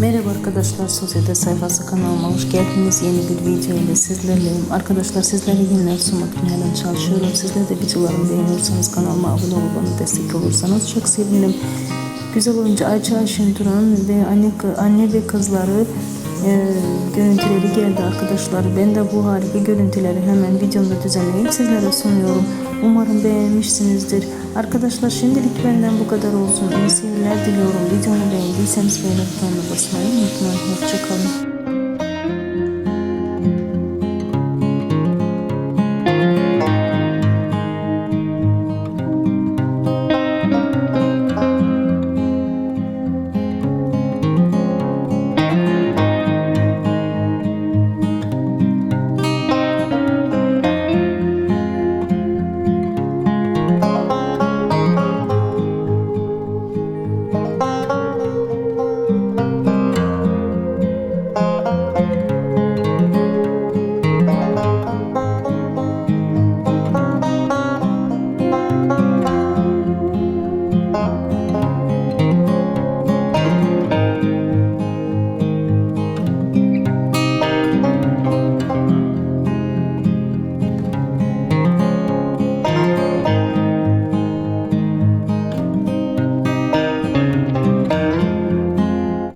Merhaba arkadaşlar, Sosyete Sayfası kanalıma hoş geldiniz. Yeni bir video ile sizlerleyim. Arkadaşlar sizlere yeniler sunmak için çalışıyorum. Sizler de videolarımı beğeniyorsanız kanalıma abone olup bana destek olursanız çok sevinirim. Güzel oyuncu Ayça Ayşenturan ve anne, anne ve kızları e, görüntüleri geldi arkadaşlar. Ben de bu harika görüntüleri hemen videomda düzenleyip sizlere sunuyorum. Umarım beğenmişsinizdir. Arkadaşlar şimdilik benden bu kadar olsun. İyi seyirler diliyorum. Videomu beğendiyseniz beğenip butonuna basmayı unutmayın. Hoşçakalın.